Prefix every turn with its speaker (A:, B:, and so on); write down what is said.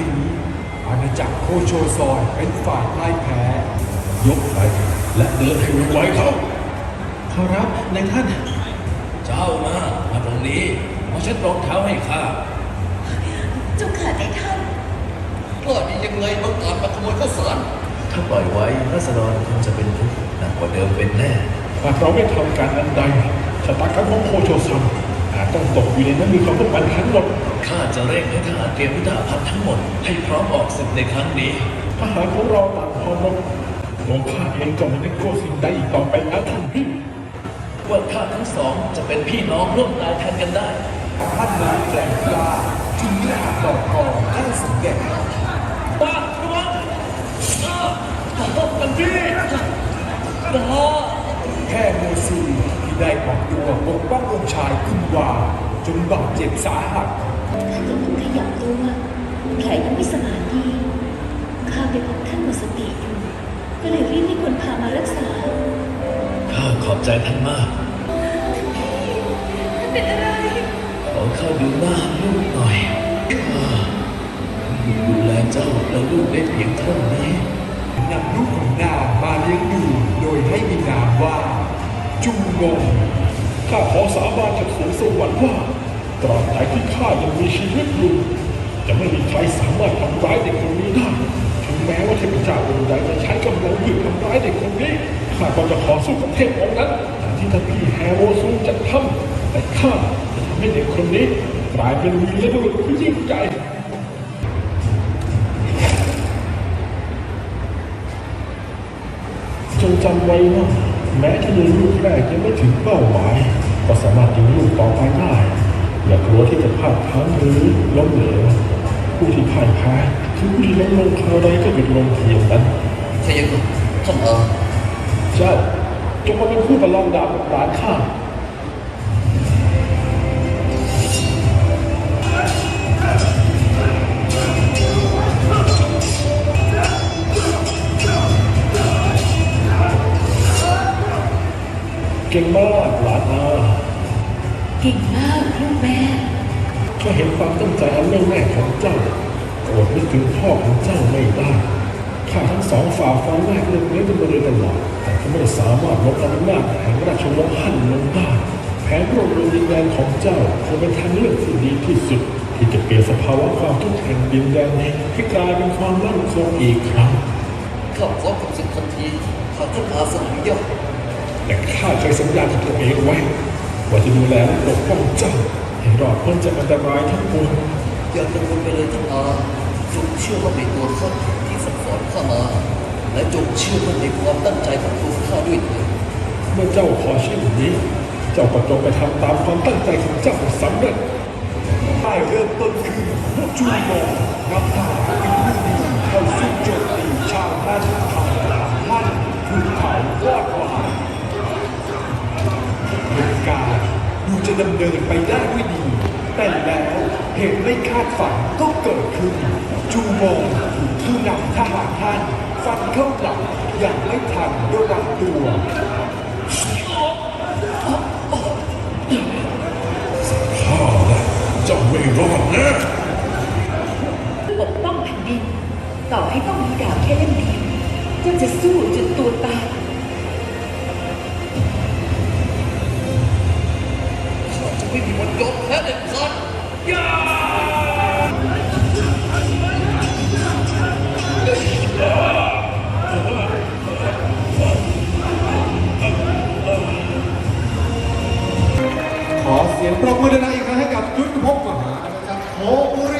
A: นี้ อาณาจักรโคโชซอยเป็นฝ่ายพ่ายแพ้
B: ยกไปและเดินให้ไวๆเขา
A: ขอรับในท่าน
B: เจ้านะมาตรงนี้มาเช็ดรองเท้าให้ข้า
C: เจ้าขาในท่าน
B: กล้าดียังไงบังอาจมาขโมยข้าวสารถ้าปล่อยไว้รัษฎรคงจะเป็นทุกข์หนักกว่าเดิมเป็นแน่
D: หากเราไม่ทำการอันใดชะตากรรมของโคโชซังอาจ ต้องตกอยู่ในนั้นมีความต้องการทั้งหมด
B: ข้าจะเร่งให้ทหารเตรียมยุทธภัณฑ์ทั้งหมด ให้พร้อมออกศึกในครั้งนี้
D: ทหารของเราต่างพร้อมรบตัวข้าเองก็ไม่ได้กลัวสิ่งใดอีกต่อไปแล้วท่านพี่
B: ว่าข้าทั้งสองจะเป็นพี่น้องร่วมตายแทนกันได้
A: ท่านนั้นแกร่งกล้าจึงได้อาจต่อกรได้สำเร็จ
B: ว้าระวังอ้าตบกันพี่อ้า
A: แค่โมซูที่ ได้ออกตัวปกป้ององค์ชายขึ้นวาจนบาดเจ็บสาหัส
C: ท่านกำลังขยับตัวแผลยังไม่สมานดีข้าไปพบท่านหมดสติอยู่ ก็เลยรีบให้คนพามารักษา
B: ข้าขอบใจท่านมาก
C: เป็นอะไร
B: ขอเข้าดูหน้าลูกหน่อยข้าดูแลเจ้าและลูกได้เพียงเท่านี้
A: นำลูกของนางมาเลี้ยงดู จูงง
D: ข้าขอสาบานจากสูงสวรรค์ว่าตราบใดที่ข้ายังมีชีวิตอยู่จะไม่มีใครสามารถทำร้ายเด็กคนนี้ได้ถึงแม้ว่าเทพเจ้าองค์ใดจะใช้กำลังหยุดทำร้ายเด็กคนนี้ข้าก็จะขอสู้กับเทพองค์นั้นตามที่ท่านพี่แฮโรซูจะทำแต่ข้าจะทำให้เด็กคนนี้กลายเป็นวีรบุรุษผู้ยิ่งใหญ่จงจำไว้ว่า แม้ที่ยิงลูกแรกยังไม่ถึงเป้าหมายก็สามารถยิงลูกต่อไปได้ อย่ากลัวที่จะพลาดพลั้งหรือล้มเหลวผู้ที่พ่ายแพ้คือผู้ที่ล้มลงคราวใดก็หยุดลงเพียงนั้น
B: ใช่ยังไงท่านอา
D: เจ้าจงมาเป็นผู้ประลองดาบกับหลานข้า เก่งมากหลานอา
C: เก่งมากลูกแม่
D: ข้าเห็นความตั้งใจอันแน่วแน่ของเจ้าโกรธนึกถึงพ่อของเจ้าไม่ได้ข้าทั้งสองฝ่าฟันแรกเรื่องนี้กันมาโดยตลอดแต่ก็ไม่สามารถลดอำนาจแห่งราชวงศ์ฮั่นลงได้แผนรวบรวมดินแดนของเจ้าคงเป็นทางเลือกที่ดีที่สุด ที่จะเปลี่ยนสภาวะความทุกข์แห่งดินแดนนี้ให้กลายเป็นความมั่นคงอีกครั้ง
B: ข้าพร้อมกับศึกทันทีหากท่านอาสนองย่อม
D: แต่ข้าเคยสัญญากับตัวเองไว้ว่าจะดูแลและปกป้องเจ้าให้รอดพ้นจากอันตรายทั้งปวง
B: อย่ากังวลไปเลยท่านอาจงเชื่อว่าในตัวท่านที่สั่งสอนข้ามา และจงเชื่อมั่นในความตั้งใจของตัวข้าด้วยเถิด
D: เมื่อเจ้าขอเช่นนี้ เจ้าก็จงไปทำตามความตั้งใจของเจ้าให้สำเร็จ
A: ได้เริ่มต้นขึ้นจูงงนำทหารเป็นผู้ดีเข้าสู้โจมตีชาวท่าน จะดำเนินไปได้ด้วยดี แต่แล้วเหตุไม่คาดฝันก็เกิดขึ้น จูงงถูกผู้นำทหารท่านฟันเข้าหลังอย่างไม่ทันระวังตัว
D: ข้าและจ้าไม่รอดแน่
C: ปกป้องแผ่นดิน ต่อให้ต้องมีดาบแค่เล่มเดียวก็จะสู้จนตัวตาย
B: จะไม่มีวันยอมแพ้เด็ดขาดย่า
A: ขอเสียงปรบมือดังๆอีกครั้งให้กับยุทธภพมหาอาณาจักรโคบุรี